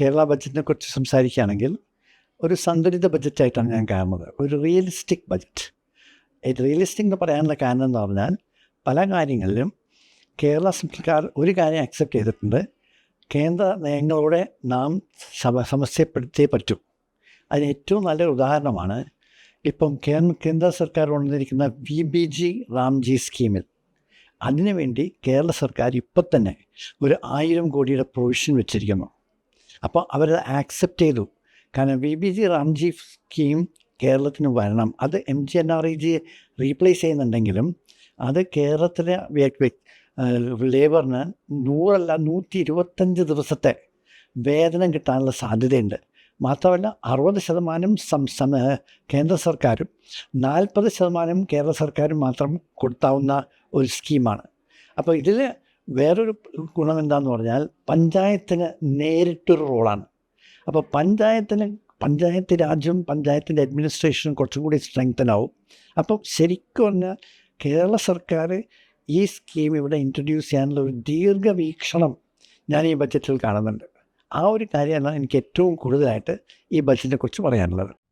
കേരള ബജറ്റിനെ കുറിച്ച് സംസാരിക്കുകയാണെങ്കിൽ ഒരു സന്തുലിത ബജറ്റായിട്ടാണ് ഞാൻ കാണുന്നത്. ഒരു റിയലിസ്റ്റിക് ബഡ്ജറ്റ് റിയലിസ്റ്റിക് എന്ന് പറയാനുള്ള കാരണം എന്ന് പറഞ്ഞാൽ പല കാര്യങ്ങളിലും കേരള സർക്കാർ ഒരു കാര്യം അക്സെപ്റ്റ് ചെയ്തിട്ടുണ്ട്. കേന്ദ്ര നയങ്ങളോടെ നാം സമ സമസ്യപ്പെടുത്തിയേ പറ്റൂ. അതിന് ഏറ്റവും നല്ലൊരു ഉദാഹരണമാണ് ഇപ്പം കേന്ദ്ര സർക്കാർ കൊണ്ടുവന്നിരിക്കുന്ന V B G RAM G സ്കീമിൽ അതിനുവേണ്ടി കേരള സർക്കാർ ഇപ്പം തന്നെ ഒരു ആയിരം കോടിയുടെ പ്രൊവിഷൻ വെച്ചിരിക്കുന്നു. അപ്പോൾ അവരത് ആക്സെപ്റ്റ് ചെയ്തു. കാരണം V B G Ramji scheme കേരളത്തിന് വരണം. അത് M G N R E G replace ചെയ്യുന്നുണ്ടെങ്കിലും അത് കേരളത്തിലെ ലേബറിന് നൂറല്ല നൂറ്റി ഇരുപത്തഞ്ച് ദിവസത്തെ വേതനം കിട്ടാനുള്ള സാധ്യതയുണ്ട്. മാത്രമല്ല അറുപത് ശതമാനം സം സം കേന്ദ്ര സർക്കാരും നാൽപ്പത് ശതമാനം കേരള സർക്കാരും മാത്രം കൊടുത്താവുന്ന ഒരു സ്കീമാണ്. അപ്പോൾ ഇതിൽ വേറൊരു ഗുണം എന്താന്ന് പറഞ്ഞാൽ പഞ്ചായത്തിന് നേരിട്ടൊരു റോളാണ്. അപ്പോൾ പഞ്ചായത്തിന് പഞ്ചായത്ത് രാജ്യം പഞ്ചായത്തിന്റെ അഡ്മിനിസ്ട്രേഷനും കുറച്ചും കൂടി സ്ട്രെങ്തൻ ആവും അപ്പോൾ ശരിക്കും പറഞ്ഞാൽ കേരള സർക്കാർ ഈ സ്കീം ഇവിടെ ഇൻട്രൊഡ്യൂസ് ചെയ്യാനുള്ള ഒരു ദീർഘവീക്ഷണം ഞാൻ ഈ ബജറ്റിൽ കാണുന്നുണ്ട്. ആ ഒരു കാര്യമാണ് എനിക്ക് ഏറ്റവും കൂടുതലായിട്ട് ഈ ബജറ്റിനെ കുറിച്ച് പറയാനുള്ളത്.